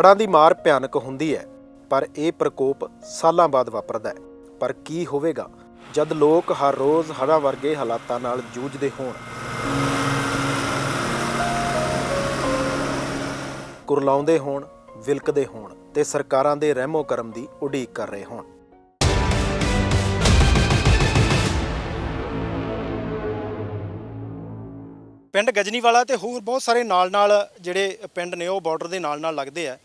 ਹੜ੍ਹਾਂ ਦੀ ਮਾਰ ਭਿਆਨਕ ਹੁੰਦੀ ਹੈ, ਪਰ ਇਹ ਪ੍ਰਕੋਪ ਸਾਲਾਂ ਬਾਅਦ ਵਾਪਰਦਾ ਹੈ। ਪਰ ਕੀ ਹੋਵੇਗਾ ਜਦ ਲੋਕ ਹਰ ਰੋਜ਼ ਹੜ੍ਹਾਂ ਵਰਗੇ ਹਾਲਾਤਾਂ ਨਾਲ ਜੂਝਦੇ ਹੋਣ? ਕੁਰਲਾਉਂਦੇ ਹੋਣ, ਵਿਲਕਦੇ ਹੋਣ ਤੇ ਸਰਕਾਰਾਂ ਦੇ ਰਹਿਮੋ ਕਰਮ ਦੀ ਉਡੀਕ ਕਰ ਰਹੇ ਹੋਣ। ਪਿੰਡ ਗਜਨੀਵਾਲਾ ਤੇ ਹੋਰ ਬਹੁਤ ਸਾਰੇ ਨਾਲ-ਨਾਲ ਜਿਹੜੇ ਪਿੰਡ ਨੇ, ਉਹ ਬਾਰਡਰ ਦੇ ਨਾਲ-ਨਾਲ ਲੱਗਦੇ ਆ।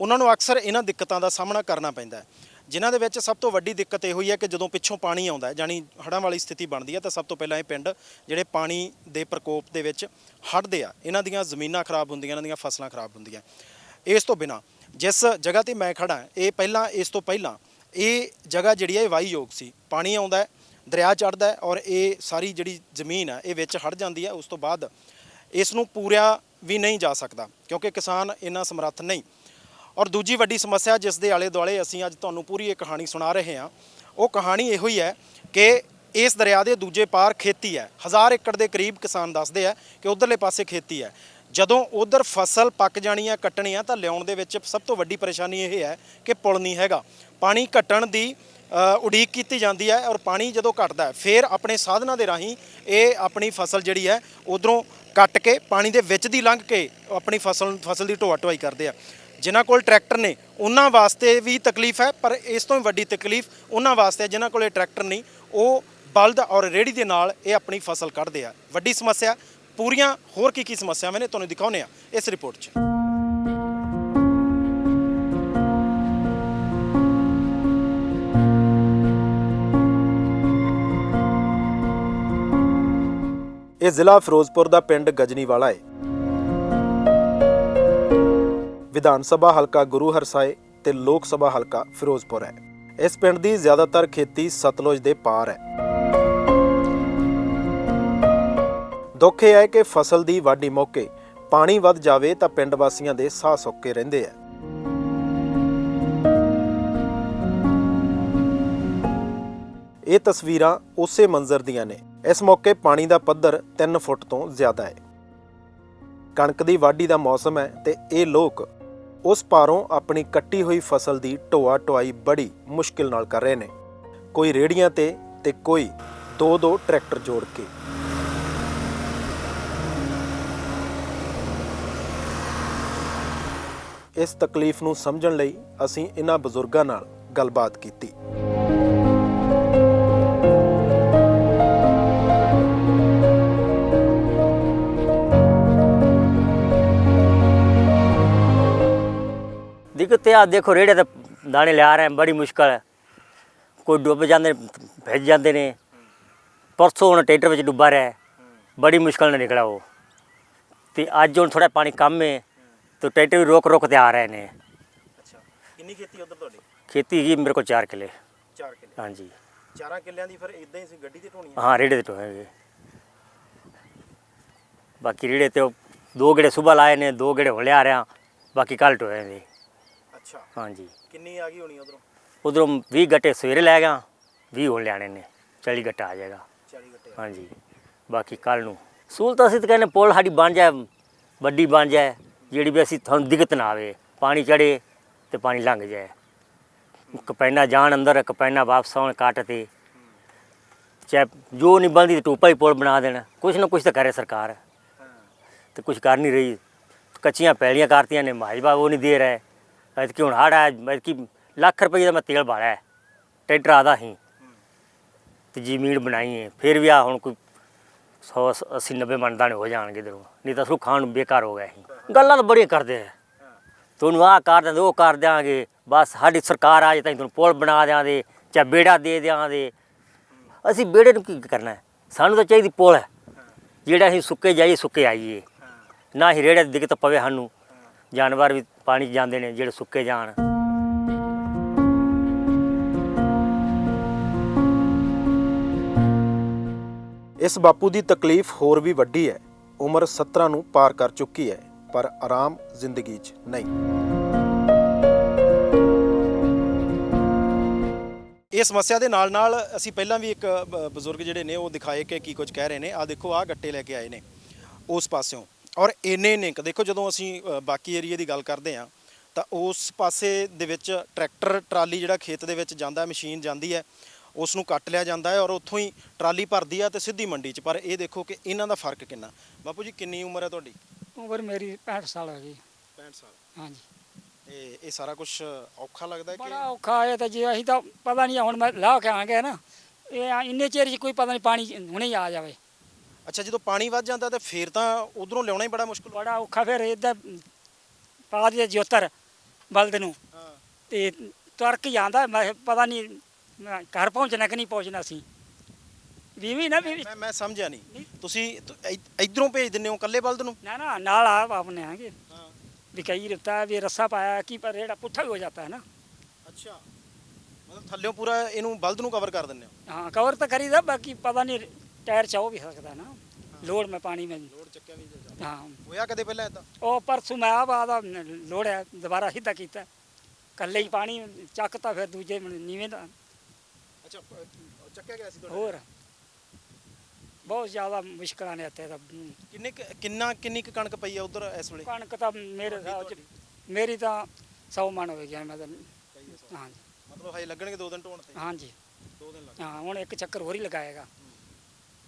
ਉਹਨਾਂ ਨੂੰ ਅਕਸਰ ਇਹਨਾਂ ਦਿੱਕਤਾਂ ਦਾ ਸਾਹਮਣਾ ਕਰਨਾ ਪੈਂਦਾ ਹੈ। ਜਿਨ੍ਹਾਂ ਦੇ ਵਿੱਚ ਸਭ ਤੋਂ ਵੱਡੀ ਦਿੱਕਤ ਇਹ ਹੋਈ ਹੈ ਕਿ ਜਦੋਂ ਪਿੱਛੋਂ ਪਾਣੀ ਆਉਂਦਾ ਹੈ ਜਾਨੀ ਹੜ੍ਹਾਂ ਵਾਲੀ ਸਥਿਤੀ ਬਣਦੀ ਹੈ, ਤਾਂ ਸਭ ਤੋਂ ਪਹਿਲਾਂ ਇਹ ਪਿੰਡ ਜਿਹੜੇ ਪਾਣੀ ਦੇ ਪ੍ਰਕੋਪ ਦੇ ਵਿੱਚ ਹੜਦੇ ਆ। ਇਹਨਾਂ ਦੀਆਂ ਜ਼ਮੀਨਾਂ ਖਰਾਬ ਹੁੰਦੀਆਂ, ਇਹਨਾਂ ਦੀਆਂ ਫਸਲਾਂ ਖਰਾਬ ਹੁੰਦੀਆਂ। ਇਸ ਤੋਂ ਬਿਨਾ ਜਿਸ ਜਗ੍ਹਾ ਤੇ ਮੈਂ ਖੜਾ ਇਹ ਪਹਿਲਾਂ, ਇਸ ਤੋਂ ਪਹਿਲਾਂ ਇਹ ਜਗ੍ਹਾ ਜਿਹੜੀ ਹੈ, ਇਹ ਵਾਹੀਯੋਗ ਸੀ। ਪਾਣੀ ਆਉਂਦਾ ਹੈ, ਦਰਿਆ ਚੜਦਾ ਹੈ ਔਰ ਇਹ ਸਾਰੀ ਜਿਹੜੀ ਜ਼ਮੀਨ ਹੈ, ਇਹ ਵਿੱਚ ਹੜ ਜਾਂਦੀ ਹੈ। ਉਸ ਤੋਂ ਬਾਅਦ ਇਸ ਨੂੰ ਪੂਰਿਆ ਵੀ ਨਹੀਂ ਜਾ ਸਕਦਾ, ਕਿਉਂਕਿ ਕਿਸਾਨ ਇੰਨਾ ਸਮਰੱਥ ਨਹੀਂ। ਔਰ ਦੂਜੀ ਵੱਡੀ ਸਮੱਸਿਆ ਜਿਸ ਦੇ ਆਲੇ ਦੁਆਲੇ ਅਸੀਂ ਅੱਜ ਤੁਹਾਨੂੰ ਪੂਰੀ ਇਹ ਕਹਾਣੀ ਸੁਣਾ ਰਹੇ ਹਾਂ, ਉਹ ਕਹਾਣੀ ਇਹੋ ਹੀ ਹੈ ਕਿ ਇਸ ਦਰਿਆ ਦੇ ਦੂਜੇ ਪਾਰ ਖੇਤੀ ਹੈ। ਹਜ਼ਾਰ ਏਕੜ ਦੇ ਕਰੀਬ ਕਿਸਾਨ ਦੱਸਦੇ ਆ ਕਿ ਉਧਰਲੇ ਪਾਸੇ ਖੇਤੀ ਹੈ। ਜਦੋਂ ਉਧਰ ਫਸਲ ਪੱਕ ਜਾਣੀ ਹੈ ਕੱਟਣੀ ਆ, ਤਾਂ ਲਿਆਉਣ ਦੇ ਵਿੱਚ ਸਭ ਤੋਂ ਵੱਡੀ ਪਰੇਸ਼ਾਨੀ ਇਹ ਹੈ ਕਿ ਪੁਲ ਨਹੀਂ ਹੈਗਾ। ਪਾਣੀ ਘਟਣ ਦੀ ਉਡੀਕ ਕੀਤੀ ਜਾਂਦੀ ਹੈ ਔਰ ਪਾਣੀ ਜਦੋਂ ਘਟਦਾ ਫਿਰ ਆਪਣੇ ਸਾਧਨਾਂ ਦੇ ਰਾਹੀਂ ਇਹ ਆਪਣੀ ਫਸਲ ਜਿਹੜੀ ਹੈ, ਉਧਰੋਂ ਕੱਟ ਕੇ ਪਾਣੀ ਦੇ ਵਿੱਚ ਦੀ ਲੰਘ ਕੇ ਆਪਣੀ ਫਸਲ ਫਸਲ ਦੀ ਢੋਆ ਢੁਆਈ ਕਰਦੇ ਆ। ਜਿਨ੍ਹਾਂ ਕੋਲ ਟਰੈਕਟਰ ਨੇ, ਉਹਨਾਂ ਵਾਸਤੇ ਵੀ ਤਕਲੀਫ ਹੈ, ਪਰ ਇਸ ਤੋਂ ਵੱਡੀ ਤਕਲੀਫ ਉਹਨਾਂ ਵਾਸਤੇ ਹੈ, ਜਿਨ੍ਹਾਂ ਕੋਲੇ ਟਰੈਕਟਰ ਨਹੀਂ, ਉਹ ਬਲਦ ਔਰ ਰੇੜੀ ਦੇ ਨਾਲ ਇਹ ਆਪਣੀ ਫਸਲ ਕੱਢਦੇ ਆ। ਵੱਡੀ ਸਮੱਸਿਆ, ਪੂਰੀਆਂ ਹੋਰ ਕੀ ਕੀ ਸਮੱਸਿਆਵਾਂ ਨੇ, ਤੁਹਾਨੂੰ ਦਿਖਾਉਂਦੇ ਆ ਇਸ ਰਿਪੋਰਟ 'ਚ। ਇਹ ਜ਼ਿਲ੍ਹਾ ਫਿਰੋਜ਼ਪੁਰ ਦਾ ਪਿੰਡ ਗਜਨੀਵਾਲਾ ਹੈ। ਵਿਧਾਨ ਸਭਾ ਹਲਕਾ ਗੁਰੂ ਹਰਸਾਏ ਤੇ ਲੋਕ ਸਭਾ ਹਲਕਾ ਫਿਰੋਜ਼ਪੁਰ ਹੈ। ਇਸ ਪਿੰਡ ਦੀ ਜ਼ਿਆਦਾਤਰ ਖੇਤੀ ਸਤਲੁਜ ਦੇ ਪਾਰ ਹੈ। ਦੁੱਖ ਇਹ ਹੈ ਕਿ ਫਸਲ ਦੀ ਵਾਢੀ ਮੌਕੇ ਪਾਣੀ ਵੱਧ ਜਾਵੇ ਤਾਂ ਪਿੰਡ ਵਾਸੀਆਂ ਦੇ ਸਾਹ ਸੁੱਕੇ ਰਹਿੰਦੇ ਆ। ਇਹ ਤਸਵੀਰਾਂ ਉਸੇ ਮੰਜ਼ਰ ਦੀਆਂ ਨੇ। ਇਸ ਮੌਕੇ ਪਾਣੀ ਦਾ ਪੱਧਰ 3 ਫੁੱਟ ਤੋਂ ਜ਼ਿਆਦਾ ਹੈ। ਕਣਕ ਦੀ ਵਾਢੀ ਦਾ ਮੌਸਮ ਹੈ ਤੇ ਇਹ ਲੋਕ ਉਸ ਪਾਰੋਂ ਆਪਣੀ ਕੱਟੀ ਹੋਈ ਫਸਲ ਦੀ ਢੋਆ ਢੁਆਈ ਬੜੀ ਮੁਸ਼ਕਿਲ ਨਾਲ ਕਰ ਰਹੇ ਨੇ। ਕੋਈ ਰੇੜੀਆਂ ਤੇ ਤੇ ਕੋਈ ਦੋ ਦੋ ਟਰੈਕਟਰ ਜੋੜ ਕੇ। ਇਸ ਤਕਲੀਫ ਨੂੰ ਸਮਝਣ ਲਈ ਅਸੀਂ ਇਹਨਾਂ ਬਜ਼ੁਰਗਾਂ ਨਾਲ ਗੱਲਬਾਤ ਕੀਤੀ। ਇਹ ਆ ਦੇਖੋ ਰੇੜੇ ਤੇ ਦਾਣੇ ਲਿਆ ਰਹੇ ਆ, ਬੜੀ ਮੁਸ਼ਕਲ ਹੈ। ਕੋਈ ਡੁੱਬ ਜਾਂਦੇ ਨੇ ਭਿੱਜ ਜਾਂਦੇ ਨੇ। ਪਰਸੋਂ ਹੁਣ ਟਰੈਕਟਰ ਵਿੱਚ ਡੁੱਬਾ ਰਿਹਾ। ਬੜੀ ਮੁਸ਼ਕਲ ਨਾਲ ਨਿਕਲਿਆ ਉਹ। ਤੇ ਅੱਜ ਹੁਣ ਥੋੜਾ ਪਾਣੀ ਕਮ ਹੈ ਤੇ ਟਰੈਕਟਰ ਵੀ ਰੋਕ ਰੋਕ ਤੇ ਆ ਰਹੇ ਨੇ। ਅੱਛਾ। ਕਿੰਨੀ ਖੇਤੀ ਉਧਰ ਤੁਹਾਡੀ? ਖੇਤੀ ਹੈਗੀ ਮੇਰੇ ਕੋਲ 4 ਕਿੱਲੇ। 4 ਕਿੱਲੇ। ਹਾਂਜੀ। 4 ਕਿੱਲਿਆਂ ਦੀ ਫਿਰ ਇਦਾਂ ਹੀ ਸੀ ਗੱਡੀ ਤੇ ਢੋਣੀ ਹਾਂ? ਰੇੜੇ ਤੇ ਟੋਏਗੇ ਬਾਕੀ ਰੇੜੇ ਤੇ ਦੋ ਗੇੜੇ ਸਵੇਰ ਲਾਏ ਨੇ ਦੋ ਗੇੜੇ ਹੁਣ ਲਿਆ ਰਿਆਂ ਬਾਕੀ ਕੱਲ ਟੋਏ ਨੇ। ਅੱਛਾ। ਹਾਂਜੀ। ਕਿੰਨੀ ਆ ਗਈ ਹੋਣੀ ਉਧਰੋਂ? ਉਧਰੋਂ 20 ਗੱਟੇ ਸਵੇਰੇ ਲੈ ਗਿਆ 20 ਹੁਣ ਲਿਆਣੇ ਨੇ 40 ਗੱਟਾ ਆ ਜਾਏਗਾ। 40 ਗੱਟੇ ਹਾਂਜੀ ਬਾਕੀ ਕੱਲ ਨੂੰ। ਸਹੂਲਤ ਅਸੀਂ ਤਾਂ ਕਹਿੰਦੇ ਪੁਲ ਸਾਡੀ ਬਣ ਜਾਏ ਵੱਡੀ ਬਣ ਜਾਏ ਜਿਹੜੀ ਵੀ ਅਸੀਂ ਤੁਹਾਨੂੰ ਦਿੱਕਤ ਨਾ ਆਵੇ ਪਾਣੀ ਚੜੇ ਤੇ ਪਾਣੀ ਲੰਘ ਜਾਏ। ਕਪੈਨਾ ਜਾਣ ਅੰਦਰ ਕਪੈਨਾ ਵਾਪਸ ਆਉਣ ਕੱਟ ਤੇ। ਚਾਹੇ ਜੋ ਨਹੀਂ ਬਣਦੀ ਟੋਪਾ ਹੀ ਪੁਲ ਬਣਾ ਦੇਣ ਕੁਛ ਨਾ ਕੁਛ ਤਾਂ ਕਰੇ ਸਰਕਾਰ। ਤੇ ਕੁਛ ਕਰ ਨਹੀਂ ਰਹੀ। ਕੱਚੀਆਂ ਪੈਲੀਆਂ ਕਰਤੀਆਂ ਨੇ ਮਾਜਬਾ ਉਹ ਨਹੀਂ ਦੇ ਰਿਹਾ। ਐਤਕੀ ਹੁਣ ਹੜ ਆਇਆ ਐਤਕੀ ਲੱਖ ਰੁਪਏ ਦਾ ਮੈਂ ਤੇਲ ਬਾਲਿਆ ਹੈ। ਟਰੈਕਟਰ ਆਦਾ ਹੀ। ਤੇ ਜ਼ਮੀਨ ਬਣਾਈ ਹੈ, ਫਿਰ ਵੀ ਆ ਹੁਣ ਕੋਈ 100 80 90 ਮਣ ਦਾਣੇ ਹੋ ਜਾਣਗੇ ਇਧਰੋਂ, ਨਹੀਂ ਤਾਂ ਸਰੂ ਖਾਣ ਨੂੰ ਬੇਕਾਰ ਹੋ ਗਿਆ ਸੀ। ਗੱਲਾਂ ਤਾਂ ਬੜੀਆਂ ਕਰਦੇ ਆ। ਤੁਹਾਨੂੰ ਆਹ ਕਰ ਦਿੰਦੇ ਉਹ ਕਰ ਦਿਆਂਗੇ, ਬਸ ਸਾਡੀ ਸਰਕਾਰ ਆ ਜੇ ਤਾਂ ਅਸੀਂ ਤੁਹਾਨੂੰ ਪੁਲ ਬਣਾ ਦਿਆਂਗੇ, ਚਾਹੇ ਬੇੜਾ ਦੇ ਦਿਆਂਗੇ। ਅਸੀਂ ਬੇੜੇ ਨੂੰ ਕੀ ਕਰਨਾ ਸਾਨੂੰ ਤਾਂ ਚਾਹੀਦੀ ਪੁਲ ਹੈ। ਜਿਹੜਾ ਅਸੀਂ ਸੁੱਕੇ ਜਾਈਏ, ਸੁੱਕੇ ਆਈਏ। ਨਾ ਹੀ ਰੇੜੇ ਦੀ ਦਿੱਕਤ ਪਵੇ ਸਾਨੂੰ। ਜਾਨਵਰ ਵੀ ਪਾਣੀ 'ਚ ਜਾਂਦੇ ਨੇ, ਜਿਹੜੇ ਸੁੱਕੇ ਜਾਣ। ਇਸ ਬਾਪੂ ਦੀ ਤਕਲੀਫ ਹੋਰ ਵੀ ਵੱਡੀ ਹੈ। ਉਮਰ 17 ਨੂੰ ਪਾਰ ਕਰ ਚੁੱਕੀ ਹੈ, ਪਰ ਆਰਾਮ ਜ਼ਿੰਦਗੀ 'ਚ ਨਹੀਂ। ਇਹ ਸਮੱਸਿਆ ਦੇ ਨਾਲ ਨਾਲ ਅਸੀਂ ਪਹਿਲਾਂ ਵੀ ਇੱਕ ਬਜ਼ੁਰਗ ਜਿਹੜੇ ਨੇ, ਉਹ ਦਿਖਾਏ ਕਿ ਕੀ ਕੁਝ ਕਹਿ ਰਹੇ ਨੇ। ਆ ਦੇਖੋ ਆ ਗੱਟੇ ਲੈ ਕੇ ਆਏ ਨੇ। ਉਸ ਪਾਸਿਓਂ ਔਰ ਇੰਨੇ ਨੇ ਦੇਖੋ ਜਦੋਂ ਅਸੀਂ ਬਾਕੀ ਏਰੀਆ ਦੀ ਗੱਲ ਕਰਦੇ ਆ ਤਾਂ ਉਸ ਪਾਸੇ ਦੇ ਵਿੱਚ ਟਰੈਕਟਰ ਟਰਾਲੀ ਜਿਹੜਾ ਖੇਤ ਦੇ ਵਿੱਚ ਜਾਂਦਾ ਮਸ਼ੀਨ ਜਾਂਦੀ ਹੈ ਉਸ ਨੂੰ ਕੱਟ ਲਿਆ ਜਾਂਦਾ ਹੈ ਔਰ ਉੱਥੋਂ ਹੀ ਟਰਾਲੀ ਭਰਦੀ ਆ ਤੇ ਸਿੱਧੀ ਮੰਡੀ 'ਚ। ਪਰ ਇਹ ਦੇਖੋ ਕਿ ਇਹਨਾਂ ਦਾ ਫ਼ਰਕ ਕਿੰਨਾ। ਬਾਪੂ ਜੀ ਕਿੰਨੀ ਉਮਰ ਹੈ ਤੁਹਾਡੀ? ਉਮਰ ਮੇਰੀ 65 ਸਾਲ ਹੋ ਗਈ 65 ਸਾਲ। ਹਾਂਜੀ। ਇਹ ਇਹ ਸਾਰਾ ਕੁਝ ਔਖਾ ਲੱਗਦਾ ਹੈ ਬੜਾ ਕਿ ਔਖਾ ਹੈ ਤਾਂ ਜੇ ਅਸੀਂ ਤਾਂ ਪਤਾ ਨਹੀਂ ਹੁਣ ਮੈਂ ਲਾਹ ਕੇ ਆ ਗਿਆ ਨਾ ਇਹ ਇੰਨੇ ਚਿਰ 'ਚ ਕੋਈ ਪਤਾ ਨਹੀਂ ਪਾਣੀ ਹੁਣੇ ਹੀ ਆ ਜਾਵੇ। ਅੱਛਾ ਜਦੋਂ ਪਾਣੀ ਵੱਧ ਜਾਂਦਾ ਤਾਂ ਫੇਰ ਤਾਂ ਉਧਰੋਂ ਲਿਆਉਣਾ ਹੀ ਬੜਾ ਮੁਸ਼ਕਲ ਬੜਾ ਔਖਾ ਫਿਰ ਇੱਧਰ ਪਾ ਦੇ ਜੋਤਰ ਬਲਦ ਨੂੰ। ਹਾਂ। ਤੇ ਤੁਰ ਕੇ ਜਾਂਦਾ ਮੈਂ ਪਤਾ ਨਹੀਂ ਮੈਂ ਘਰ ਪਹੁੰਚਣਾ ਕਿ ਨਹੀਂ ਪਹੁੰਚਣਾ ਸੀ ਵੀ ਵੀ ਨਾ ਵੀ ਮੈਂ ਮੈਂ ਸਮਝਿਆ ਨਹੀਂ। ਤੁਸੀਂ ਇਧਰੋਂ ਭੇਜ ਦਿੰਦੇ ਹੋ ਇਕੱਲੇ ਬਲਦ ਨੂੰ? ਨਾ ਨਾ ਨਾਲ ਆ ਆਪਣੇ ਆਗੇ। ਹਾਂ। ਵੀ ਕਈ ਰਤਾ ਵੀ ਰੱਸਾ ਪਾਇਆ ਕੀ ਪਰ ਰੇੜਾ ਪੁੱਠਾ ਹੀ ਹੋ ਜਾਂਦਾ ਹੈ ਨਾ। ਅੱਛਾ। ਮਤਲਬ ਥੱਲਿਓਂ ਪੂਰਾ ਇਹਨੂੰ ਬਲਦ ਨੂੰ ਕਵਰ ਕਰ ਦਿੰਦੇ ਹੋ? ਹਾਂ ਕਵਰ ਤਾਂ ਕਰੀਦਾ ਬਾਕੀ ਪਤਾ ਨਹੀਂ ਟਾਇਰ ਚਾਹ ਵੀ ਸਕਦਾ ਨਾ। ਲੋੜ ਮੈਂ ਪਾਣੀ में ਲੋਡ ਚੱਕਿਆ ਵੀ ਹਾਂ। ਹੋਇਆ ਕਦੇ ਪਹਿਲਾਂ ਇਦਾਂ ਉਹ ਪਰਸੋਂ ਮੈਂ ਆ ਬਾਦਾ ਲੋੜ ਹੈ ਦੁਬਾਰਾ ਸਿੱਧਾ ਕੀਤਾ। ਕੱਲੇ ਹੀ ਪਾਣੀ ਚੱਕਤਾ ਫਿਰ ਦੂਜੇ ਮਣ ਨੀਵੇਂ ਦਾ। ਅੱਛਾ ਪ- ਚੱਕਿਆ ਗਿਆ ਸੀ ਹੋਰ। ਬਹੁਤ ਜ਼ਿਆਦਾ ਮੁਸ਼ਕਲਾਂ ਨੇ ਇੱਥੇ ਤਾਂ। ਕਿੰਨੇ ਕੁ- ਕਿੰਨਾ ਕਿੰਨੀ ਕੁ ਕਣਕ ਪਈ ਆ ਉਧਰ ਇਸ ਵੇਲੇ? ਕਣਕ ਤਾਂ ਮੇਰੇ ਹਿਸਾਬ 'ਚ ਮੇਰੀ ਤਾਂ 100 ਮਣ ਹੋ ਗਿਆ ਮੈਂ ਤਾਂ। ਹਾਂ ਮਤਲਬ ਹਜੇ ਲੱਗਣਗੇ ਦੋ ਦਿਨ ਢੋਣ ਤੇ। ਹਾਂਜੀ। ਦੋ ਦਿਨ ਲੱਗ ਹਾਂ ਹੁਣ ਇੱਕ ਚੱਕਰ ਹੋਰ ਹੀ ਲਗਾਏਗਾ।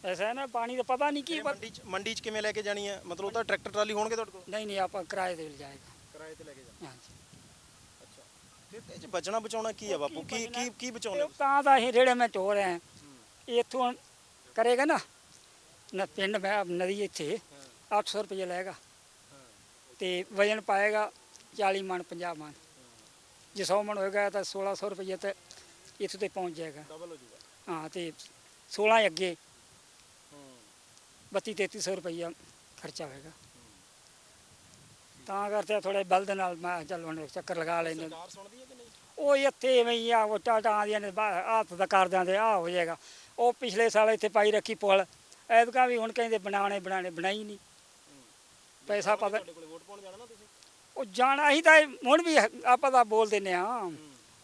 ਐਸਾ ਹੈ ਨਾ ਪਾਣੀ ਦਾ ਪਤਾ ਨਹੀਂ ਕੀ ਇਹ ਮੰਡੀ ਚ ਮੰਡੀ ਚ ਕਿਵੇਂ ਲੈ ਕੇ ਜਾਣੀ ਹੈ? ਮਤਲਬ ਉਹ ਤਾਂ ਟਰੈਕਟਰ ਟਰਾਲੀ ਹੋਣਗੇ ਤੁਹਾਡੇ ਕੋਲ? ਨਹੀਂ ਨਹੀਂ ਆਪਾਂ ਕਿਰਾਏ ਤੇ ਜਾਏਗਾ ਕਿਰਾਏ ਤੇ ਲੈ ਕੇ ਜਾਣਾ। ਹਾਂਜੀ। ਅੱਛਾ। ਫਿਰ ਇਹ ਚ ਬਚਣਾ ਬਚਾਉਣਾ ਕੀ ਆ ਬਾਪੂ? ਕੀ ਕੀ ਕੀ ਬਚਾਉਣਾ? ਤਾਂ ਤਾਂ ਅਸੀਂ ਰੇੜੇ ਮੈਂ ਟੋਰ ਰਹੇ ਇੱਥੋਂ ਕਰੇਗਾ ਨਾ? ਨਾ ਪਿੰਡ ਮੈਂ ਨਦੀ ਇੱਥੇ 800 ਰੁਪਏ ਲਏਗਾ। ਤੇ ਵਜਨ ਪਾਏਗਾ 40 ਮਣ 50 ਮਣ। ਜੇ 100 ਮਣ ਹੋਏਗਾ ਤਾਂ 1600 ਰੁਪਏ ਤੇ ਇੱਥੋਂ ਤੇ ਪਹੁੰਚ ਜਾਏਗਾ। ਡਬਲ ਹੋ ਜਾਊਗਾ ਹਾਂ ਤੇ 16 ਅੱਗੇ। 32 3300 ਰੁਪਈਆ ਖਰਚਾ ਹੋਏਗਾ। ਤਾਂ ਕਰਕੇ ਥੋੜੇ ਬਲਦ ਨਾਲ ਮੈਂ ਚੱਲ ਹੁਣ ਚੱਕਰ ਲਗਾ ਲੈਂਦੇ ਸਰਕਾਰ ਸੁਣਦੀ ਹੈ ਕਿ ਨਹੀਂ? ਉਹ ਇੱਥੇ ਐਵੇਂ ਹੀ ਆ ਉਹ ਟਾਟਾਂ ਦੀਆਂ ਨੇ ਬਾ- ਹੱਥ ਦਾ ਕਰ ਦਿੰਦੇ ਆ ਹੋ ਜਾਏਗਾ। ਉਹ ਪਿਛਲੇ ਸਾਲ ਇੱਥੇ ਪਾਈ ਰੱਖੀ ਪੁਲ ਐਤਕਾਂ ਵੀ ਹੁਣ ਕਹਿੰਦੇ ਬਣਾਉਣੇ ਬਣਾਣੇ ਬਣਾਈ ਨਹੀਂ। ਪੈਸਾ ਪਤਾ ਤੁਹਾਡੇ ਕੋਲੇ ਵੋਟ ਪਾਉਣ ਜਾਣਾ ਨਾ ਤੁਸੀਂ? ਉਹ ਜਾਣਾ ਹੀ ਤਾਂ ਇਹ ਹੁਣ ਵੀ ਆਪਾਂ ਤਾਂ ਬੋਲ ਦਿੰਦੇ ਆ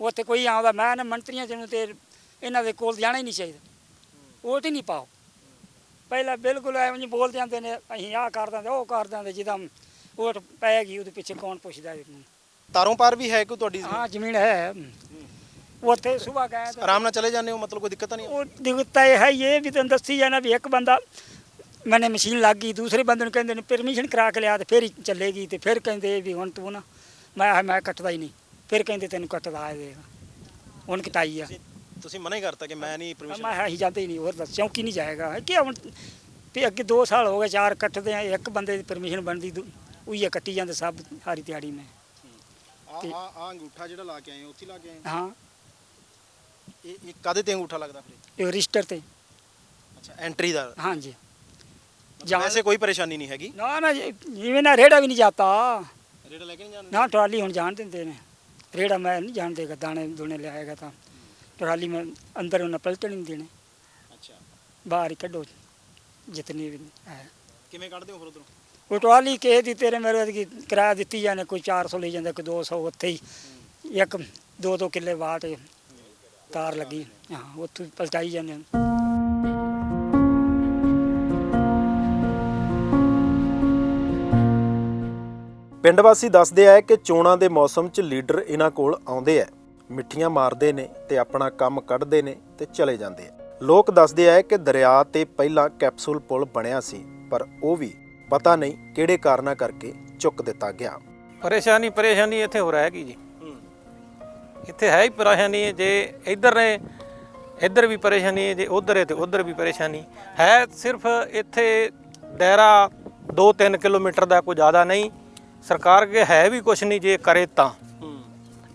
ਉੱਥੇ ਕੋਈ ਆਉਂਦਾ ਮੈਂ ਨਾ ਮੰਤਰੀਆਂ ਜਿਹਨੂੰ ਤੇ ਇਹਨਾਂ ਦੇ ਕੋਲ ਜਾਣਾ ਹੀ ਨਹੀਂ ਚਾਹੀਦਾ। ਵੋਟ ਹੀ ਨਹੀਂ ਪਾਓ। ਪਹਿਲਾਂ ਬਿਲਕੁਲ ਐਵੇਂ ਜੀ ਬੋਲ ਜਾਂਦੇ ਨੇ ਅਸੀਂ ਆਹ ਕਰ ਦਿੰਦੇ ਉਹ ਕਰ ਦਿੰਦੇ ਜਿੱਦਾਂ ਵੋਟ ਪੈਗੀ ਉਹਦੇ ਪਿੱਛੇ ਕੌਣ ਪੁੱਛਦਾ? ਤਾਰੋਂ ਪਾਰ ਵੀ ਹੈ ਕੋਈ ਤੁਹਾਡੀ? ਹਾਂ ਜ਼ਮੀਨ ਹੈ। ਉੱਥੇ ਸਵੇਰ ਗਏ ਤਾਂ ਆਰਾਮ ਨਾਲ ਚਲੇ ਜਾਂਦੇ ਹੋ ਮਤਲਬ ਕੋਈ ਦਿੱਕਤ ਤਾਂ ਨਹੀਂ? ਉਹ ਦਿੱਕਤ ਇਹ ਹੈ ਇਹ ਵੀ ਤੈਨੂੰ ਦੱਸੀ ਜਾਣਾ ਵੀ ਇੱਕ ਬੰਦਾ ਮੈਨੇ ਮਸ਼ੀਨ ਲੱਗ ਗਈ ਦੂਸਰੇ ਬੰਦੇ ਨੂੰ ਕਹਿੰਦੇ ਨੇ ਪਰਮਿਸ਼ਨ ਕਰਾ ਕੇ ਲਿਆ ਤੇ ਫਿਰ ਹੀ ਚੱਲੇਗੀ। ਤੇ ਫਿਰ ਕਹਿੰਦੇ ਵੀ ਹੁਣ ਤੂੰ ਨਾ ਮੈਂ ਮੈਂ ਕੱਟਦਾ ਹੀ ਨਹੀਂ। ਫਿਰ ਕਹਿੰਦੇ ਤੈਨੂੰ ਕੱਟਦਾ ਆ ਦੇਗਾ ਹੁਣ ਕਟਾਈ ਆ। ਤੁਸੀਂ- ਮਨਾ ਹੀ ਕਰਤਾ ਕਿ ਮੈਂ ਨਹੀਂ ਪਰਮਿਸ਼ਨ ਮੈਂ ਅਸੀਂ ਜਾਂਦੇ ਹੀ ਨਹੀਂ ਹੋਰ ਦੱਸ ਚੌਂਕੀ ਨਹੀਂ ਜਾਏਗਾ? ਕਿ ਹੁਣ ਵੀ ਅੱਗੇ 2 ਸਾਲ ਹੋ ਗਏ ਚਾਰ ਕੱਟਦੇ ਆ ਇੱਕ ਬੰਦੇ ਦੀ ਪਰਮਿਸ਼ਨ ਬਣਦੀ ਉਹੀ ਕੱਟੀ ਜਾਂਦੇ ਸਭ ਸਾਰੀ ਦਿਹਾੜੀ ਮੈਂ। ਆ ਆ ਆ ਅੰਗੂਠਾ ਜਿਹੜਾ ਲਾ ਕੇ ਆਏ ਉੱਥੇ ਲਾ ਕੇ ਆਏ ਹੋ? ਇਹ ਇਹ ਕਾਦੇ ਤੇ ਅੰਗੂਠਾ ਲੱਗਦਾ ਫਿਰ? ਇਹ ਰਜਿਸਟਰ ਤੇ। ਅੱਛਾ ਐਂਟਰੀ ਦਾ। ਹਾਂਜੀ। ਵੈਸੇ ਕੋਈ ਪਰੇਸ਼ਾਨੀ ਨਹੀਂ ਹੈਗੀ? ਨਾ ਨਾ ਜੀ, ਜਿਵੇਂ ਨਾ ਰੇੜਾ ਵੀ ਨਹੀਂ ਜਾਂਦਾ ਰੇੜਾ ਲੈ ਕੇ ਨਹੀਂ ਜਾਣਾ ਨਾ ਟਰਾਲੀ ਹੁਣ ਜਾਣ ਦਿੰਦੇ ਨੇ। ਰੇੜਾ ਮੈਂ ਨਹੀਂ ਜਾਣ ਦੇਗਾ ਦਾਣੇ ਦੁਣੇ ਲਿਆਏਗਾ ਤਾਂ। ਟਰਾਲੀ ਮੈਂ ਅੰਦਰ ਉਹਨਾਂ ਪਲਟਣ ਨਹੀਂ ਦੇਣੇ। ਅੱਛਾ। ਬਾਹਰ ਹੀ ਕੱਢੋ ਜਿਤਨੀ ਵੀ ਹੈ ਕਿਵੇਂ ਕੱਢਦੇ ਹੋ ਫਿਰ ਉਧਰੋਂ? ਉਹ ਟਰਾਲੀ ਕਿਸੇ ਦੀ ਤੇਰੇ ਮੇਰੇ ਦੀ ਕਿਰਾਇਆ ਦਿੱਤੀ ਜਾਂਦੇ ਕੋਈ 400 ਲਈ ਜਾਂਦਾ ਕੋਈ 200 ਉੱਥੇ ਹੀ ਇੱਕ ਦੋ ਦੋ ਕਿੱਲੇ ਬਾਟ ਤਾਰ ਲੱਗੀ। ਹਾਂ ਉੱਥੋਂ ਹੀ ਪਲਟਾਈ ਜਾਂਦੇ ਪਿੰਡ ਵਾਸੀ ਦੱਸਦੇ ਆ ਕਿ ਚੋਣਾਂ ਦੇ ਮੌਸਮ 'ਚ ਲੀਡਰ ਇਹਨਾਂ ਕੋਲ ਆਉਂਦੇ ਆ। ਮਿੱਠੀਆਂ ਮਾਰਦੇ ਨੇ ਤੇ ਆਪਣਾ ਕੰਮ ਕੱਢਦੇ ਨੇ ਤੇ ਚਲੇ ਜਾਂਦੇ ਆ। ਲੋਕ ਦੱਸਦੇ ਆ ਕਿ ਦਰਿਆ ਤੇ ਪਹਿਲਾਂ ਕੈਪਸੂਲ ਪੁਲ ਬਣਿਆ ਸੀ, ਪਰ ਉਹ ਵੀ ਪਤਾ ਨਹੀਂ ਕਿਹੜੇ ਕਾਰਨਾਂ ਕਰਕੇ ਚੁੱਕ ਦਿੱਤਾ ਗਿਆ। ਪਰੇਸ਼ਾਨੀ ਪਰੇਸ਼ਾਨੀ ਇੱਥੇ ਹੋ ਰਹੀ ਜੀ? ਇੱਥੇ ਹੈ ਹੀ ਪਰੇਸ਼ਾਨੀ, ਜੇ ਇੱਧਰ ਨੇ, ਇੱਧਰ ਵੀ ਪਰੇਸ਼ਾਨੀ ਹੈ ਜੇ ਉਧਰ ਹੈ ਤੇ ਉਧਰ ਵੀ ਪਰੇਸ਼ਾਨੀ। ਹੈ ਸਿਰਫ ਇੱਥੇ ਦਾਇਰਾ 2-3 ਕਿਲੋਮੀਟਰ ਦਾ ਕੋਈ ਜ਼ਿਆਦਾ ਨਹੀਂ। ਸਰਕਾਰ ਕੇ ਹੈ ਵੀ ਕੁਛ ਨਹੀਂ, ਜੇ ਕਰੇ ਤਾਂ।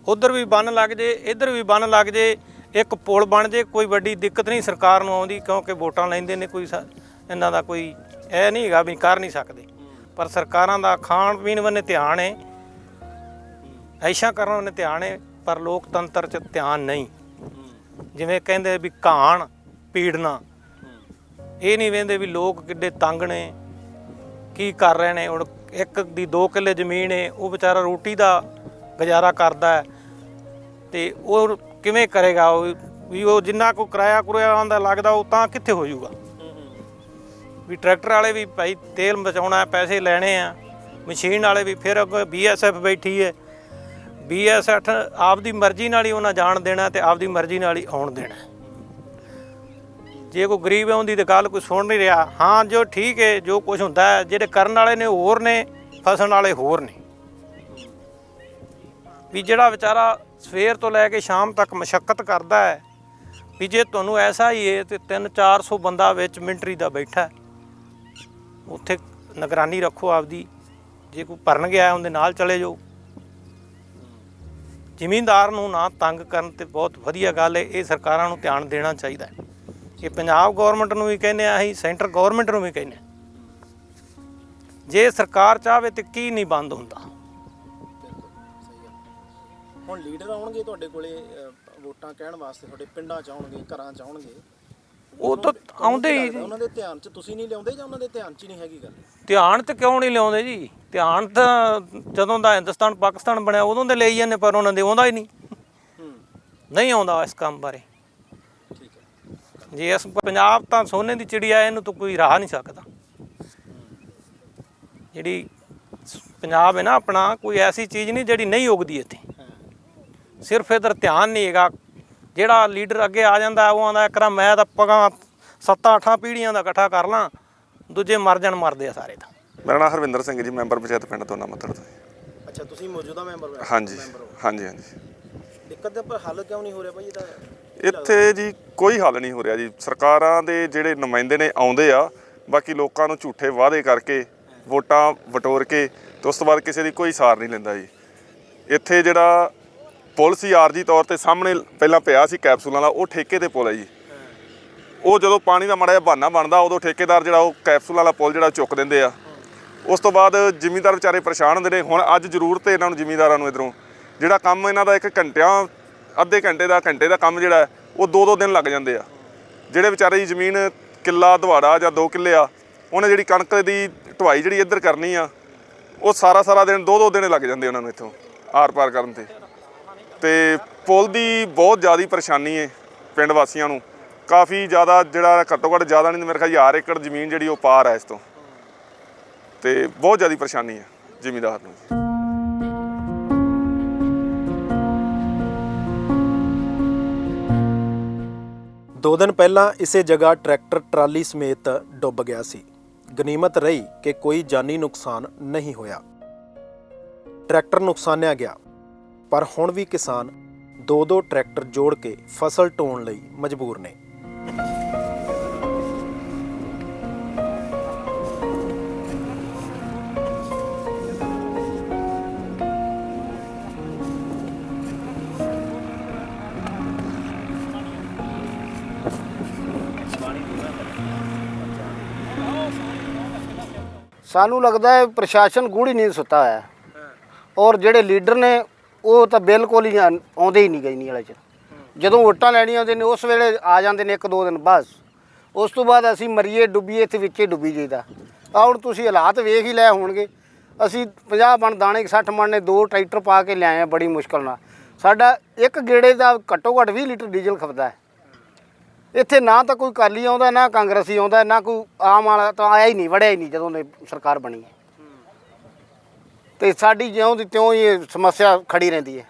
ਉਧਰ ਵੀ ਬੰਨ ਲੱਗ ਜੇ, ਇੱਧਰ ਵੀ ਬੰਨ ਲੱਗ ਜੇ, ਇੱਕ ਪੁਲ ਬਣ ਜੇ, ਕੋਈ ਵੱਡੀ ਦਿੱਕਤ ਨਹੀਂ ਸਰਕਾਰ ਨੂੰ ਆਉਂਦੀ, ਕਿਉਂਕਿ ਵੋਟਾਂ ਲੈਂਦੇ ਨੇ, ਕੋਈ ਸਾ- ਇਹਨਾਂ ਦਾ ਕੋਈ ਇਹ ਨਹੀਂ ਹੈਗਾ ਵੀ ਕਰ ਨਹੀਂ ਸਕਦੇ। ਪਰ ਸਰਕਾਰਾਂ ਦਾ ਖਾਣ ਪੀਣ ਵੱਲ ਧਿਆਨ ਹੈ ਐਸ਼ਾ ਕਰਨ ਵੱਲ ਧਿਆਨ ਹੈ ਪਰ ਲੋਕਤੰਤਰ 'ਚ ਧਿਆਨ ਨਹੀਂ। ਜਿਵੇਂ ਕਹਿੰਦੇ ਵੀ ਘਾਣ, ਪੀੜਨਾ, ਇਹ ਨਹੀਂ ਵੇਂਦੇ ਵੀ ਲੋਕ ਕਿੱਡੇ ਤੰਗ ਨੇ, ਕੀ ਕਰ ਰਹੇ ਨੇ, ਹੁਣ ਇੱਕ ਦੀ 2 ਕਿੱਲੇ ਜ਼ਮੀਨ ਏ, ਉਹ ਵਿਚਾਰਾ ਰੋਟੀ ਦਾ ਗੁਜ਼ਾਰਾ ਕਰਦਾ ਹੈ ਤੇ ਉਹ ਕਿਵੇਂ ਕਰੇਗਾ ਉਹ ਵੀ ਉਹ ਜਿੰਨਾ ਕੋ ਕਿਰਾਇਆ ਕੁਰਾਇਆ ਆਉਂਦਾ ਲੱਗਦਾ ਉਹ ਤਾਂ ਕਿੱਥੇ ਹੋ ਜਾਊਗਾ? ਵੀ ਟਰੈਕਟਰ ਵਾਲੇ ਵੀ ਭਾਈ ਤੇਲ ਬਚਾਉਣਾ ਪੈਸੇ ਲੈਣੇ ਆ, ਮਸ਼ੀਨ ਵਾਲੇ ਵੀ ਫਿਰ ਅੱਗੇ ਬੀਐਸਐਫ ਬੈਠੀ ਹੈ। ਬੀਐਸ8 ਆਪਦੀ ਮਰਜ਼ੀ ਨਾਲ ਹੀ ਉਹਨਾਂ ਜਾਣ ਦੇਣਾ ਤੇ ਆਪਦੀ ਮਰਜ਼ੀ ਨਾਲ ਹੀ ਆਉਣ ਦੇਣਾ। ਜੇ ਕੋਈ ਗਰੀਬ ਹੈ ਉਹਦੀ ਤਾਂ ਗੱਲ ਕੋਈ ਸੁਣ ਨਹੀਂ ਰਿਹਾ, ਹਾਂ ਜੋ ਠੀਕ ਹੈ, ਜੋ ਕੁਝ ਹੁੰਦਾ ਜਿਹੜੇ ਕਰਨ ਵਾਲੇ ਨੇ ਹੋਰ ਨੇ, ਫਸਣ ਵਾਲੇ ਹੋਰ ਨੇ। ਵੀ ਜਿਹੜਾ ਵਿਚਾਰਾ ਸਵੇਰ ਤੋਂ ਲੈ ਕੇ ਸ਼ਾਮ ਤੱਕ ਮਸ਼ੱਕਤ ਕਰਦਾ ਹੈ, ਵੀ ਜੇ ਤੁਹਾਨੂੰ ਐਸਾ ਹੀ ਹੈ ਤੇ 3-400 ਬੰਦਾ ਵਿੱਚ ਮਿੰਟਰੀ ਦਾ ਬੈਠਾ ਉੱਥੇ ਨਿਗਰਾਨੀ ਰੱਖੋ ਆਪਦੀ, ਜੇ ਕੋਈ ਭਰਨ ਗਿਆ ਉਹਦੇ ਨਾਲ ਚਲੇ ਜਾਓ। ਜ਼ਿਮੀਂਦਾਰ ਨੂੰ ਨਾ ਤੰਗ ਕਰਨ ਤੇ ਬਹੁਤ ਵਧੀਆ ਗੱਲ ਹੈ, ਇਹ ਸਰਕਾਰਾਂ ਨੂੰ ਧਿਆਨ ਦੇਣਾ ਚਾਹੀਦਾ ਹੈ। ਇਹ ਪੰਜਾਬ ਗਵਰਨਮੈਂਟ ਨੂੰ ਵੀ ਕਹਿੰਦੇ ਆ, ਅਸੀਂ ਸੈਂਟਰ ਗਵਰਨਮੈਂਟ ਨੂੰ ਵੀ ਕਹਿੰਦੇ ਜੇ ਸਰਕਾਰ ਚਾਹਵੇ ਤੇ ਕੀ ਨਹੀਂ ਬੰਦ ਹੁੰਦਾ। ਹੁਣ ਲੀਡਰ ਆਉਣਗੇ ਤੁਹਾਡੇ ਕੋਲੇ ਵੋਟਾਂ ਕਹਿਣ ਵਾਸਤੇ ਤੁਹਾਡੇ ਪਿੰਡਾਂ ਚ ਆਉਣਗੇ ਘਰਾਂ ਚ ਆਉਣਗੇ? ਉਹ ਤਾਂ ਆਉਂਦੇ ਹੀ ਉਹਨਾਂ ਦੇ ਧਿਆਨ ਚ ਤੁਸੀਂ ਨਹੀਂ ਲਿਆਉਂਦੇ ਜਾਂ ਉਹਨਾਂ ਦੇ ਧਿਆਨ ਚ ਹੀ ਨਹੀਂ ਹੈਗੀ ਗੱਲ? ਧਿਆਨ ਤੇ ਕਿਉਂ ਨਹੀਂ ਲਿਆਉਂਦੇ ਜੀ? ਧਿਆਨ ਤਾਂ ਜਦੋਂ ਦਾ ਹਿੰਦੁਸਤਾਨ ਪਾਕਿਸਤਾਨ ਬਣਿਆ ਉਦੋਂ ਦੇ ਲਈ ਜਾਂਦੇ ਪਰ ਉਹਨਾਂ ਦੇ ਆਉਂਦਾ ਹੀ ਨਹੀਂ। ਹੂੰ। ਨਹੀਂ ਆਉਂਦਾ ਇਸ ਕੰਮ ਬਾਰੇ। ਠੀਕ ਹੈ। ਜੇ ਇਸ ਪੰਜਾਬ ਤਾਂ ਸੋਨੇ ਦੀ ਚਿੜੀਆ ਇਹਨੂੰ ਤਾਂ ਕੋਈ ਰਾਹ ਨਹੀਂ ਸਕਦਾ। ਜਿਹੜੀ ਸ- ਪੰਜਾਬ ਹੈ ਨਾ ਆਪਣਾ ਕੋਈ ਐਸੀ ਚੀਜ਼ ਨਹੀਂ ਜਿਹੜੀ ਨਹੀਂ ਉਗਦੀ ਇੱਥੇ। ਸਿਰਫ ਇਧਰ ਧਿਆਨ ਨਹੀਂ ਹੈਗਾ। ਜਿਹੜਾ ਲੀਡਰ ਅੱਗੇ ਆ ਜਾਂਦਾ ਉਹ ਆਂਦਾ ਕਰਾਂ ਮੈਂ ਤਾਂ ਪਗਾ ਸੱਤਾਂ ਅੱਠਾਂ ਪੀੜ੍ਹੀਆਂ ਦਾ ਇਕੱਠਾ ਕਰ ਲਾਂ ਦੂਜੇ ਮਰ ਜਾਣ ਮਰਦੇ ਆ ਸਾਰੇ ਤਾਂ। ਮੇਰਾ ਨਾਮ ਹਰਵਿੰਦਰ ਸਿੰਘ ਜੀ ਮੈਂਬਰ ਪੰਚਾਇਤ ਪਿੰਡ ਦੋਨਾ ਮੱਤੜ ਤੋਂ। ਅੱਛਾ ਤੁਸੀਂ ਮੌਜੂਦਾ ਮੈਂਬਰ ਹੋ? ਹਾਂਜੀ। ਹਾਂਜੀ ਹਾਂਜੀ। ਦਿੱਕਤ ਦਾ ਪਰ ਹੱਲ ਕਿਉਂ ਨਹੀਂ ਹੋ ਰਿਹਾ ਭਾਈ ਇਹਦਾ ਇੱਥੇ ਜੀ ਕੋਈ ਹੱਲ ਨਹੀਂ ਹੋ ਰਿਹਾ ਜੀ। ਸਰਕਾਰਾਂ ਦੇ ਜਿਹੜੇ ਨੁਮਾਇੰਦੇ ਨੇ ਆਉਂਦੇ ਆ ਬਾਕੀ ਲੋਕਾਂ ਨੂੰ ਝੂਠੇ ਵਾਅਦੇ ਕਰਕੇ ਵੋਟਾਂ ਵਟੋਰ ਕੇ ਤੇ ਉਸ ਤੋਂ ਬਾਅਦ ਕਿਸੇ ਦੀ ਕੋਈ ਸਾਰ ਨਹੀਂ ਲੈਂਦਾ ਜੀ। ਇੱਥੇ ਜਿਹੜਾ ਪੁਲ ਸੀ ਆਰਜੀ ਤੌਰ ਤੇ ਸਾਹਮਣੇ ਪਹਿਲਾਂ ਪਿਆ ਸੀ ਕੈਪਸੂਲਾਂ ਦਾ, ਉਹ ਠੇਕੇ ਤੇ ਪੁਲ ਹੈ ਜੀ। ਉਹ ਜਦੋਂ ਪਾਣੀ ਦਾ ਮਾੜਾ ਜਿਹਾ ਬਹਾਨਾ ਬਣਦਾ, ਉਦੋਂ ਠੇਕੇਦਾਰ ਜਿਹੜਾ ਉਹ ਕੈਪਸੂਲਾਂ ਵਾਲਾ ਪੁਲ ਜਿਹੜਾ ਚੁੱਕ ਦਿੰਦੇ ਆ। ਉਸ ਤੋਂ ਬਾਅਦ ਜ਼ਿਮੀਂਦਾਰ ਵਿਚਾਰੇ ਪਰੇਸ਼ਾਨ ਹੁੰਦੇ ਨੇ। ਹੁਣ ਅੱਜ ਜ਼ਰੂਰਤ ਹੈ ਇਹਨਾਂ ਨੂੰ ਜ਼ਿਮੀਂਦਾਰਾਂ ਨੂੰ ਇਧਰੋਂ। ਜਿਹੜਾ ਕੰਮ ਇਹਨਾਂ ਦਾ ਇੱਕ ਘੰਟਿਆਂ, ਅੱਧੇ ਘੰਟੇ ਦਾ ਘੰਟੇ ਦਾ ਕੰਮ ਜਿਹੜਾ, ਉਹ ਦੋ ਦੋ ਦਿਨ ਲੱਗ ਜਾਂਦੇ ਆ। ਜਿਹੜੇ ਵਿਚਾਰੇ ਦੀ ਜ਼ਮੀਨ ਕਿੱਲਾ ਦਵਾੜਾ ਜਾਂ 2 ਕਿੱਲੇ ਆ, ਉਹਨੇ ਜਿਹੜੀ ਕਣਕ ਦੀ ਢਵਾਈ ਜਿਹੜੀ ਇੱਧਰ ਕਰਨੀ ਆ, ਉਹ ਸਾਰਾ ਸਾਰਾ ਦਿਨ ਦੋ ਦੋ ਦਿਨ ਲੱਗ ਜਾਂਦੇ ਉਹਨਾਂ ਨੂੰ ਇੱਥੋਂ ਆਰ ਪਾਰ ਕਰਨ ਤੇ। ਤੇ ਪੁਲ ਦੀ ਬਹੁਤ ਜ਼ਿਆਦਾ ਪਰੇਸ਼ਾਨੀ ਹੈ ਪਿੰਡ ਵਾਸੀਆਂ ਨੂੰ। ਕਾਫੀ ਜ਼ਿਆਦਾ ਜਿਹੜਾ ਘੱਟੋ ਘੱਟ ਜ਼ਿਆਦਾ ਨਹੀਂ ਮੇਰੇ ਖਿਆਲ 1000 ਏਕੜ ਜ਼ਮੀਨ ਜਿਹੜੀ ਉਹ ਪਾਰ ਹੈ ਇਸ ਤੋਂ। ਤੇ ਬਹੁਤ ਜ਼ਿਆਦਾ ਪਰੇਸ਼ਾਨੀ ਹੈ ਜ਼ਿਮੀਂਦਾਰ ਨੂੰ। ਦੋ ਦਿਨ ਪਹਿਲਾਂ ਇਸੇ ਜਗ੍ਹਾ ਟਰੈਕਟਰ ਟਰਾਲੀ ਸਮੇਤ ਡੁੱਬ ਗਿਆ ਸੀ। ਗਨੀਮਤ ਰਹੀ ਕਿ ਕੋਈ ਜਾਨੀ ਨੁਕਸਾਨ ਨਹੀਂ ਹੋਇਆ। ਟਰੈਕਟਰ ਨੁਕਸਾਨਿਆ ਗਿਆ। ਪਰ ਹੁਣ ਵੀ ਕਿਸਾਨ ਦੋ ਦੋ ਟਰੈਕਟਰ ਜੋੜ ਕੇ ਫਸਲ ਢੋਣ ਲਈ ਮਜਬੂਰ ਨੇ ਸਾਨੂੰ ਲੱਗਦਾ ਹੈ ਪ੍ਰਸ਼ਾਸਨ ਗੂੜੀ ਨੀਂਦ ਸੁੱਤਾ ਹੋਇਆ ਹੈ। ਔਰ ਜਿਹੜੇ ਲੀਡਰ ਨੇ ਉਹ ਤਾਂ ਬਿਲਕੁਲ ਹੀ ਆਂ- ਆਉਂਦੇ ਹੀ ਨਹੀਂ ਗਈ ਨਹੀਂ ਵਾਲੇ ਚ। ਜਦੋਂ ਵੋਟਾਂ ਲੈਣੀਆਂ ਆਉਂਦੇ ਨੇ, ਉਸ ਵੇਲੇ ਆ ਜਾਂਦੇ ਨੇ ਇੱਕ ਦੋ ਦਿਨ ਬਸ। ਉਸ ਤੋਂ ਬਾਅਦ ਅਸੀਂ ਮਰੀਏ, ਡੁੱਬੀਏ, ਇੱਥੇ ਵਿੱਚੇ ਡੁੱਬੀ ਜਾਈਦਾ। ਆਹ ਹੁਣ ਤੁਸੀਂ ਹਾਲਾਤ ਵੇਖ ਹੀ ਲੈ ਹੋਣਗੇ। ਅਸੀਂ 50 ਮਣ ਦਾਣੇ 60 ਮਣ ਨੇ, ਦੋ ਟਰੈਕਟਰ ਪਾ ਕੇ ਲਿਆਏ ਆ ਬੜੀ ਮੁਸ਼ਕਲ ਨਾਲ। ਸਾਡਾ ਇੱਕ ਗੇੜੇ ਦਾ ਘੱਟੋ ਘੱਟ 20 ਲੀਟਰ ਡੀਜ਼ਲ ਖਪਦਾ ਹੈ। ਇੱਥੇ ਨਾ ਤਾਂ ਕੋਈ ਕਾਲੀ ਆਉਂਦਾ, ਨਾ ਕਾਂਗਰਸੀ ਆਉਂਦਾ, ਨਾ ਕੋਈ ਆਮ ਵਾਲਾ ਤਾਂ ਆਇਆ ਹੀ ਨਹੀਂ, ਵੜਿਆ ਹੀ ਨਹੀਂ ਜਦੋਂ ਦੀ ਸਰਕਾਰ ਬਣੀ। ਹੈ ਤੇ ਸਾਡੀ ਜਿਉਂ ਦੀ ਤਿਉਂ ਹੀ ਇਹ ਸਮੱਸਿਆ ਖੜੀ ਰਹਿੰਦੀ ਹੈ।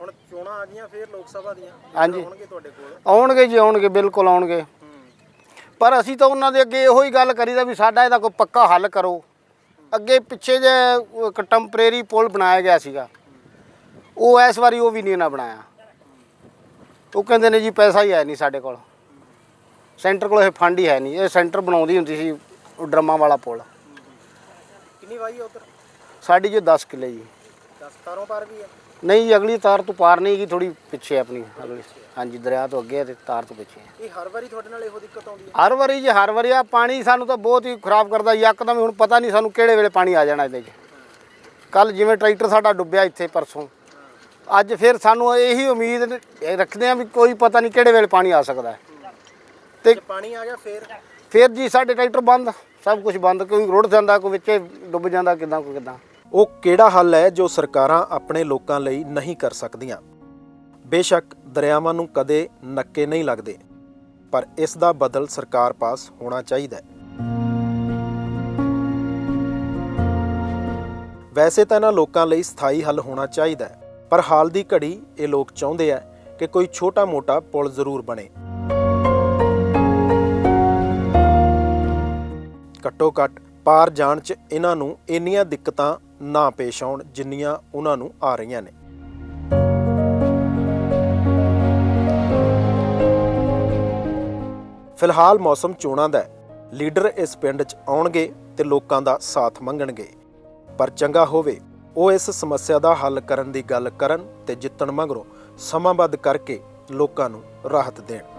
ਹੁਣ ਚੋਣਾਂ ਆ ਗਈਆਂ ਫੇਰ ਲੋਕ ਸਭਾ ਦੀਆਂ। ਹਾਂਜੀ। ਹੋਣਗੇ ਤੁਹਾਡੇ ਕੋਲ? ਆਉਣਗੇ ਜੀ ਆਉਣਗੇ ਬਿਲਕੁਲ ਆਉਣਗੇ। ਪਰ ਅਸੀਂ ਤਾਂ ਉਹਨਾਂ ਦੇ ਅੱਗੇ ਇਹੋ ਹੀ ਗੱਲ ਕਰੀਦਾ ਵੀ ਸਾਡਾ ਇਹਦਾ ਕੋਈ ਪੱਕਾ ਹੱਲ ਕਰੋ। ਅੱਗੇ ਪਿੱਛੇ ਜੇ ਇੱਕ ਟੈਂਪਰੇਰੀ ਪੁਲ ਬਣਾਇਆ ਗਿਆ ਸੀਗਾ। ਉਹ ਇਸ ਵਾਰੀ ਉਹ ਵੀ ਨਹੀਂ ਨਾ ਬਣਾਇਆ। ਉਹ ਕਹਿੰਦੇ ਨੇ ਜੀ ਪੈਸਾ ਹੀ ਹੈ ਨਹੀਂ ਸਾਡੇ ਕੋਲ। ਸੈਂਟਰ ਕੋਲ ਇਹ ਫੰਡ ਹੀ ਹੈ ਨਹੀਂ। ਇਹ ਸੈਂਟਰ ਬਣਾਉਂਦੀ ਹੁੰਦੀ ਸੀ ਉਹ ਡਰਮਾਂ ਵਾਲਾ ਪੁਲ। ਕਿੰਨੀ ਵਾਈ ਉਧਰ? ਸਾਡੀ ਜੋ 10 ਕਿੱਲੇ ਜੀ। 10 ਤਾਰੋਂ ਪਾਰ ਵੀ ਹੈ ਨਹੀਂ ਜੀ, ਅਗਲੀ ਤਾਰ ਤੋਂ ਪਾਰ ਨਹੀਂ ਗਈ ਥੋੜੀ ਪਿੱਛੇ ਹੈ ਆਪਣੀ ਅਗਲੀ। ਹਾਂਜੀ ਦਰਿਆ ਤੋਂ ਅੱਗੇ ਹੈ ਤੇ ਤਾਰ ਤੋਂ ਪਿੱਛੇ ਹੈ ਇਹ ਹਰ ਵਾਰੀ ਤੁਹਾਡੇ ਨਾਲ ਇਹੋ ਦਿੱਕਤ ਆਉਂਦੀ ਹੈ ਹਰ ਵਾਰੀ ਜੀ ਹਰ ਵਾਰੀ ਆ ਪਾਣੀ ਸਾਨੂੰ ਤਾਂ ਬਹੁਤ ਹੀ ਖਰਾਬ ਕਰਦਾ ਯਕਦਮ ਹੁਣ ਪਤਾ ਨਹੀਂ ਸਾਨੂੰ ਕਿਹੜੇ ਵੇਲੇ ਪਾਣੀ ਆ ਜਾਣਾ ਇਹਦੇ 'ਚ। ਕੱਲ ਜਿਵੇਂ ਟਰੈਕਟਰ ਸਾਡਾ ਡੁੱਬਿਆ ਇੱਥੇ ਪਰਸੋਂ। ਅੱਜ ਫਿਰ ਸਾਨੂੰ ਇਹੀ ਉਮੀਦ ਨ- ਇਹ ਰੱਖਦੇ ਆ ਵੀ ਕੋਈ ਪਤਾ ਨਹੀਂ ਕਿਹੜੇ ਵੇਲੇ ਪਾਣੀ ਆ ਸਕਦਾ ਹੈ। ਤੇ ਜੇ ਪਾਣੀ ਆ ਗਿਆ ਫੇਰ? ਫਿਰ ਜੀ ਸਾਡੇ ਟਰੈਕਟਰ ਬੰਦ। ਸਭ ਕੁਝ ਬੰਦ ਕੋਈ ਰੁੜ ਜਾਂਦਾ ਕੋਈ ਵਿੱਚੇ ਡੁੱਬ ਜਾਂਦਾ ਕਿਦਾਂ ਕੋਈ ਕਿਦਾਂ। ਉਹ ਕਿਹੜਾ ਹੱਲ ਹੈ ਜੋ ਸਰਕਾਰਾਂ ਆਪਣੇ ਲੋਕਾਂ ਲਈ ਨਹੀਂ ਕਰ ਸਕਦੀਆਂ? ਬੇਸ਼ੱਕ ਦਰਿਆਵਾਂ ਨੂੰ ਕਦੇ ਨੱਕੇ ਨਹੀਂ ਲੱਗਦੇ, ਪਰ ਇਸ ਦਾ ਬਦਲ ਸਰਕਾਰ ਪਾਸ ਹੋਣਾ ਚਾਹੀਦਾ ਹੈ। ਵੈਸੇ ਤਾਂ ਇਹਨਾਂ ਲੋਕਾਂ ਲਈ ਸਥਾਈ ਹੱਲ ਹੋਣਾ ਚਾਹੀਦਾ ਹੈ, ਪਰ ਹਾਲ ਦੀ ਘੜੀ ਇਹ ਲੋਕ ਚਾਹੁੰਦੇ ਆ ਕਿ ਕੋਈ ਛੋਟਾ-ਮੋਟਾ ਪੁਲ ਜ਼ਰੂਰ ਬਣੇ। ਘੱਟੋ ਘੱਟ ਪਾਰ ਜਾਣ 'ਚ ਇਹਨਾਂ ਨੂੰ ਇੰਨੀਆਂ ਦਿੱਕਤਾਂ ਨਾ ਪੇਸ਼ ਆਉਣ ਜਿੰਨੀਆਂ ਉਹਨਾਂ ਨੂੰ ਆ ਰਹੀਆਂ ਨੇ। ਫਿਲਹਾਲ ਮੌਸਮ ਚੋਣਾਂ ਦਾ ਲੀਡਰ ਇਸ ਪਿੰਡ 'ਚ ਆਉਣਗੇ ਤੇ ਲੋਕਾਂ ਦਾ ਸਾਥ ਮੰਗਣਗੇ। ਪਰ ਚੰਗਾ ਹੋਵੇ, ਉਹ ਇਸ ਸਮੱਸਿਆ ਦਾ ਹੱਲ ਕਰਨ ਦੀ ਗੱਲ ਕਰਨ ਤੇ ਜਿੱਤਣ ਮਗਰੋਂ ਸਮਾਂਬੱਧ ਕਰਕੇ ਲੋਕਾਂ ਨੂੰ ਰਾਹਤ ਦੇਣ।